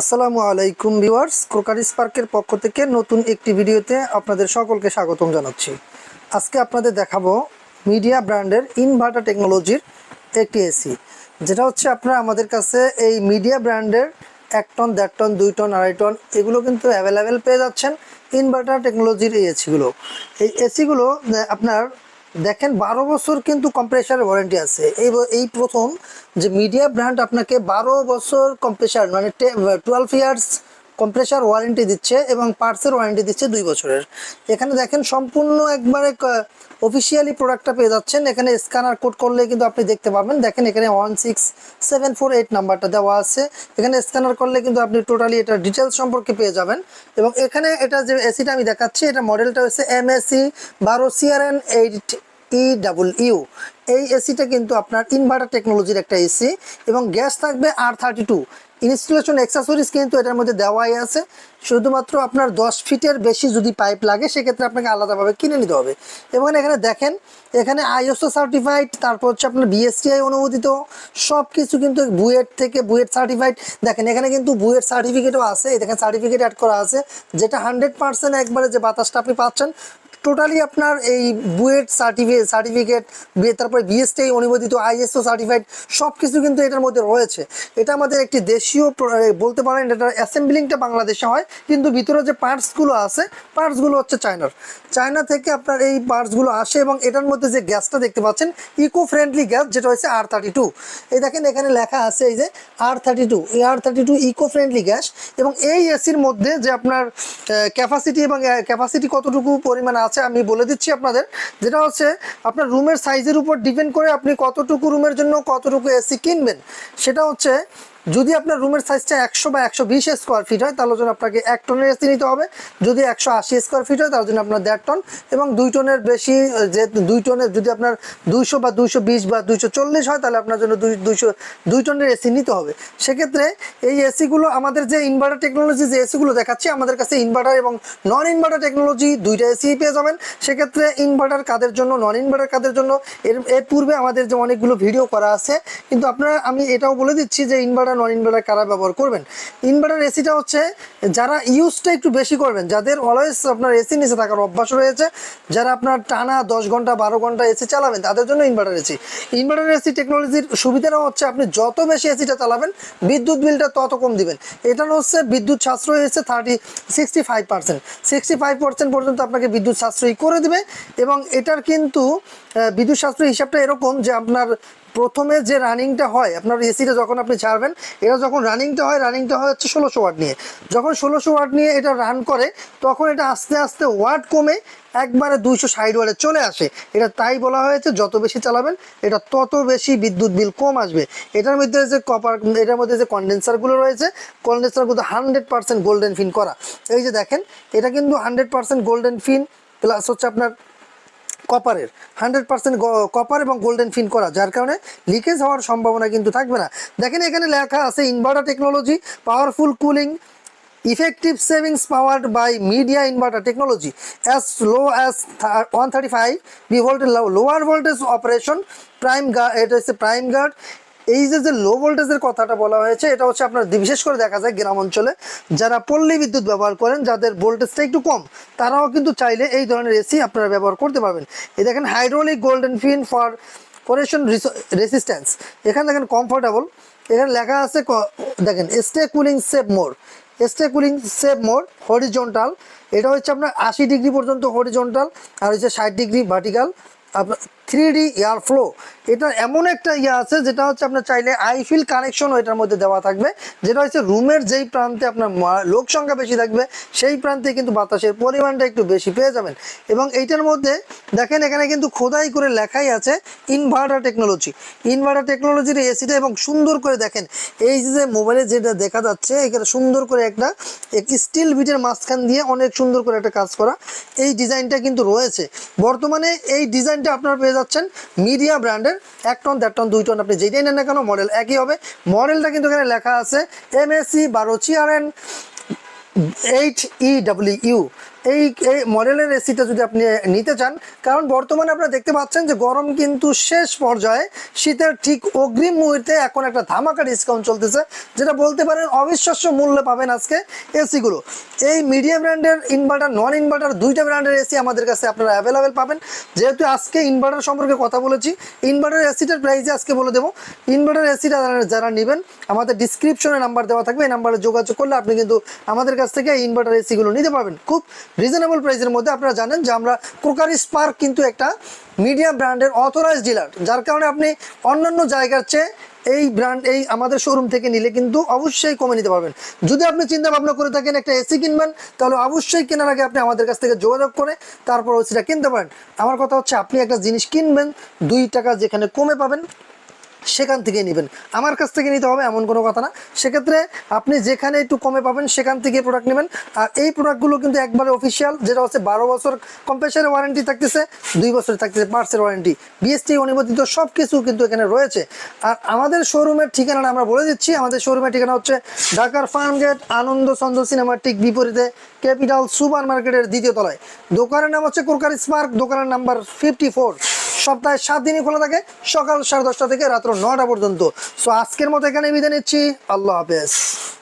আসসালামু আলাইকুম viewers crockeries পার্কের পক্ষ থেকে নতুন একটি ভিডিওতে আপনাদের সকলকে স্বাগতম জানাচ্ছি। আজকে আপনাদের দেখাবো মিডিয়া ব্র্যান্ডের ইনভার্টার টেকনোলজির একটি এসি যেটা হচ্ছে আপনারা আমাদের কাছে এই মিডিয়া ব্র্যান্ডের এক টন, দেড় টন, দুই টন, আড়াই টন, এগুলো কিন্তু অ্যাভেলেবেল পেয়ে যাচ্ছেন ইনভার্টার টেকনোলজির এই এসিগুলো এই এসিগুলো আপনার দেখেন, বারো বছর কিন্তু কম্প্রেসার ওয়ারেন্টি আছে। এই এই প্রথম যে মিডিয়া ব্র্যান্ড আপনাকে বারো বছর কম্প্রেসার মানে টুয়েলভ ইয়ার্স কম্প্রেসার ওয়ারেন্টি দিচ্ছে এবং পার্টসের ওয়ারেন্টি দিচ্ছে দুই বছরের। এখানে দেখেন সম্পূর্ণ একবারে অফিসিয়ালি প্রোডাক্টটা পেয়ে যাচ্ছেন। এখানে স্ক্যানার কোড করলে কিন্তু আপনি দেখতে পাবেন দেখেন এখানে one six seven four eight নাম্বারটা দেওয়া আছে। এখানে স্ক্যানার করলে কিন্তু আপনি টোটালি এটা ডিটেলস সম্পর্কে পেয়ে যাবেন। এবং এখানে এটা যে এসিটা আমি দেখাচ্ছি, এটা মডেলটা হচ্ছে এমএসি বারো CRN eight E double U এই এসিটা কিন্তু আপনার ইনভার্টার টেকনোলজির একটা এসি এবং গ্যাস থাকবে R thirty two installation accessories কিন্তু এটার মধ্যে দেওয়াই আছে। শুধুমাত্র আপনার দশ ফিটের বেশি যদি পাইপ লাগে, সেক্ষেত্রে আপনাকে আলাদাভাবে কিনে নিতে হবে। এবং এখানে দেখেন, এখানে আইএসও সার্টিফাইড তারপর হচ্ছে আপনার বিএসটিআই অনুমোদিত সব কিছু কিন্তু বুয়েট থেকে বুয়েট সার্টিফাইড দেখেন, এখানে কিন্তু বুয়েট সার্টিফিকেটও আছে। এই দেখেন সার্টিফিকেট অ্যাড করা আছে, যেটা হান্ড্রেড পার্সেন্ট একবারে যে বাতাসটা আপনি পাচ্ছেন। টোটালি আপনার এই বুয়েট সার্টিফিকেট সার্টিফিকেট তারপরে বিএসটি অনুমোদিত আইএসও সার্টিফাইড সব কিছু কিন্তু এটার মধ্যে রয়েছে। এটা আমাদের একটি দেশীয় বলতে পারেন এটার অ্যাসেম্বলিংটা বাংলাদেশে হয়, কিন্তু ভিতরে যে পার্টসগুলো আছে, পার্টসগুলো হচ্ছে চায়নার। চায়না থেকে আপনার এই পার্টসগুলো আসে এবং এটার মধ্যে যে গ্যাসটা দেখতে পাচ্ছেন ইকো ফ্রেন্ডলি গ্যাস, যেটা হচ্ছে আর থার্টি টু এই দেখেন এখানে লেখা আছে এই যে আর থার্টি টু এই আর thirty two eco friendly gas এবং এই এসির মধ্যে যে আপনার ক্যাপাসিটি এবং ক্যাপাসিটি কতটুকু পরিমাণ আছে আমি বলে দিচ্ছি আপনাদের। যেটা হচ্ছে আপনার রুমের সাইজের উপর ডিপেন্ড করে আপনি কতটুকু রুমের জন্য কতটুকু এসি কিনবেন সেটা হচ্ছে যদি আপনার রুমের সাইজটা একশো বা একশো বিশ স্কোয়ার ফিট হয়, তাহলে জন্য আপনাকে এক টনের এসি নিতে হবে। যদি একশো আশি স্কোয়ার ফিট হয় তার জন্য আপনার দেড় টন এবং দুই টনের বেশি যে দুই টনের যদি আপনার দুইশো বা দুইশো বিশ বা দুইশো চল্লিশ হয়, তাহলে আপনার জন্য দুই, দুইশো, দুই টনের এসি নিতে হবে। সেক্ষেত্রে এই এসিগুলো আমাদের যে ইনভার্টার টেকনোলজি যে এসিগুলো দেখাচ্ছি, আমাদের কাছে ইনভার্টার এবং নন ইনভার্টার টেকনোলজি দুইটা এসি পেয়ে যাবেন। সেক্ষেত্রে ইনভার্টার কাদের জন্য নন ইনভার্টার কাদের জন্য, এর এর পূর্বে আমাদের যে অনেকগুলো ভিডিও করা আছে, কিন্তু আপনারা, আমি এটাও বলে দিচ্ছি যে ইনভার্টার নন ইনভার্টার কারা ব্যবহার করবেন? ইনভার্টার এসিটা হচ্ছে যারা ইউজটা একটু বেশি করবেন, যাদের অলওয়েজ আপনার এসি নিচে থাকার অভ্যাস রয়েছে, যারা আপনার টানা দশ ঘণ্টা, বারো ঘণ্টা এসি চালাবেন, তাদের জন্য ইনভার্টার এসি। ইনভার্টার এসি টেকনোলজির সুবিধাটা হচ্ছে আপনি যত বেশি এসিটা চালাবেন, বিদ্যুৎ বিলটা তত কম দিবেন। এটা হচ্ছে বিদ্যুৎ সাশ্রয় হচ্ছে thirty sixty five percent sixty five percent পর্যন্ত আপনাকে বিদ্যুৎ সাশ্রয়ী করে দেবে এবং এটার কিন্তু বিদ্যুৎ সাশ্রয় হিসাবটা এরকম যে আপনার প্রথমে যে রানিংটা হয়, আপনার এসিটা যখন আপনি ছাড়বেন, এটা যখন রানিংটা হয় রানিংটা হয় হচ্ছে ষোলোশো ওয়াট নিয়ে। যখন ষোলোশো ওয়াট নিয়ে এটা রান করে, তখন এটা আস্তে আস্তে ওয়াট কমে একবারে দুইশো ষাট ওয়াটে চলে আসে। এটা তাই বলা হয়েছে, যত বেশি চালাবেন, এটা তত বেশি বিদ্যুৎ বিল কম আসবে। এটার মধ্যে যে কপার এটার মধ্যে যে কন্ডেন্সারগুলো রয়েছে কন্ডেন্সারগুলো হান্ড্রেড পার্সেন্ট গোল্ডেন ফিন করা। এই যে দেখেন, এটা কিন্তু hundred percent golden fin plus হচ্ছে আপনার কপারের হান্ড্রেড পার্সেন্ট কপার এবং গোল্ডেন ফিন করা, যার কারণে লিকেজ হওয়ার সম্ভাবনা কিন্তু থাকবে না। দেখেন এখানে লেখা আছে inverter technology powerful cooling effective savings powered by Midea inverter technology as low as one thirty five V voltage lower voltage operation prime guard এটা হচ্ছে প্রাইম গার্ড এই যে যে লো ভোল্টেজের কথাটা বলা হয়েছে, এটা হচ্ছে আপনার বিশেষ করে দেখা যায় গ্রাম অঞ্চলে, যারা পল্লী বিদ্যুৎ ব্যবহার করেন, যাদের ভোল্টেজটা একটু কম, তারাও কিন্তু চাইলে এই ধরনের এসি আপনারা ব্যবহার করতে পারবেন। এই দেখেন hydraulic golden fin for corrosion resistance এখানে দেখেন কমফোর্টেবল এখানে লেখা আছে দেখেন stay cooling save more stay cooling save more horizontal এটা হচ্ছে আপনার আশি ডিগ্রি পর্যন্ত হরিজন্টাল আর হচ্ছে ষাট degree vertical three D flow এটা এমন একটা ইয়ে আছে, যেটা হচ্ছে আপনার চাইলে আইফিল কানেকশনও এটার মধ্যে দেওয়া থাকবে। যেটা হচ্ছে রুমের যেই প্রান্তে আপনার লোক সংখ্যা বেশি থাকবে, সেই প্রান্তে কিন্তু বাতাসের পরিমাণটা একটু বেশি পেয়ে যাবেন। এবং এইটার মধ্যে দেখেন এখানে কিন্তু খোদাই করে লেখাই আছে ইনভার্টার টেকনোলজি ইনভার্টার টেকনোলজির এসিটা এবং সুন্দর করে দেখেন, এই যে মোবাইলে যেটা দেখা যাচ্ছে, এখানে সুন্দর করে একটা স্টিল বিটের মাঝখান দিয়ে অনেক সুন্দর করে একটা কাজ করা। এই ডিজাইনটা কিন্তু রয়েছে। বর্তমানে এই ডিজাইনটা আপনারা পেয়ে যাচ্ছেন মিডিয়া ব্র্যান্ডের এক টন, দেড় টন, দুই টন, আপনি যেটাই নেন না কেন মডেল একই হবে। মডেলটা কিন্তু এখানে লেখা আছে এমএসি বারো চিয়ারেন এইট ইউ এই এই মডেলের এসিটা যদি আপনি নিতে চান, কারণ বর্তমানে আপনারা দেখতে পাচ্ছেন যে গরম কিন্তু শেষ পর্যায়ে, শীতের ঠিক অগ্রিম মুহূর্তে এখন একটা ধামাকা ডিসকাউন্ট চলতেছে, যেটা বলতে পারেন অবিশ্বাস্য মূল্যে পাবেন আজকে এসিগুলো এই মিডিয়া ব্র্যান্ডের ইনভার্টার নন ইনভার্টার দুইটা ব্র্যান্ডের এসি আমাদের কাছে আপনারা অ্যাভেলেবেল পাবেন। যেহেতু আজকে ইনভার্টার সম্পর্কে কথা বলেছি ইনভার্টার এসিটার প্রাইসে আজকে বলে দেবো। ইনভার্টার এসিটা যারা নেবেন, আমাদের ডিসক্রিপশনে নাম্বার দেওয়া থাকবে, এই নাম্বারে যোগাযোগ করলে আপনি কিন্তু আমাদের কাছ থেকে ইনভার্টার এসিগুলো নিতে পারবেন। খুব রিজনেবল প্রাইসের মধ্যে আপনারা জানেন যে আমরা ক্রোকারি স্পার্ক কিন্তু একটা মিডিয়াম ব্র্যান্ডের অথরাইজ ডিলার যার কারণে আপনি অন্যান্য জায়গার চেয়ে এই ব্র্যান্ড এই আমাদের শোরুম থেকে নিলে কিন্তু অবশ্যই কমে নিতে পারবেন। যদি আপনি চিন্তা ভাবনা করে থাকেন একটা এসি কিনবেন, তাহলে অবশ্যই কেনার আগে আপনি আমাদের কাছ থেকে যোগাযোগ করে তারপর এসিটা কিনতে পারেন। আমার কথা হচ্ছে আপনি একটা জিনিস কিনবেন, দুই টাকা যেখানে কমে পাবেন সেখান থেকে নেবেন। আমার কাছ থেকে নিতে হবে এমন কোনো কথা না। সেক্ষেত্রে আপনি যেখানে একটু কমে পাবেন, সেখান থেকে প্রোডাক্ট নেবেন। আর এই প্রোডাক্টগুলো কিন্তু একবারে অফিসিয়াল যেটা হচ্ছে বারো বছর কম্প্রেসারের ওয়ারেন্টি থাকতেছে, দুই বছর থাকতেছে পার্টসের ওয়ারেন্টি বিএসটি অনুমোদিত সব কিছু কিন্তু এখানে রয়েছে। আর আমাদের শোরুমের ঠিকানাটা আমরা বলে দিচ্ছি। আমাদের শোরুমের ঠিকানা হচ্ছে ঢাকার ফার্ম গেট আনন্দ চন্দ্র সিনেমার ঠিক বিপরীতে ক্যাপিটাল সুপার মার্কেটের দ্বিতীয় তলায়। দোকানের নাম হচ্ছে কোরকারি স্পার্ক দোকানের নাম্বার ফিফটি ফোর সপ্তাহে সাত দিনই খোলা থাকে, সকাল সাড়ে দশটা থেকে রাত্র নটা পর্যন্ত। সো আজকের মতো এখানে বিদায় নিচ্ছি। আল্লাহ হাফেজ।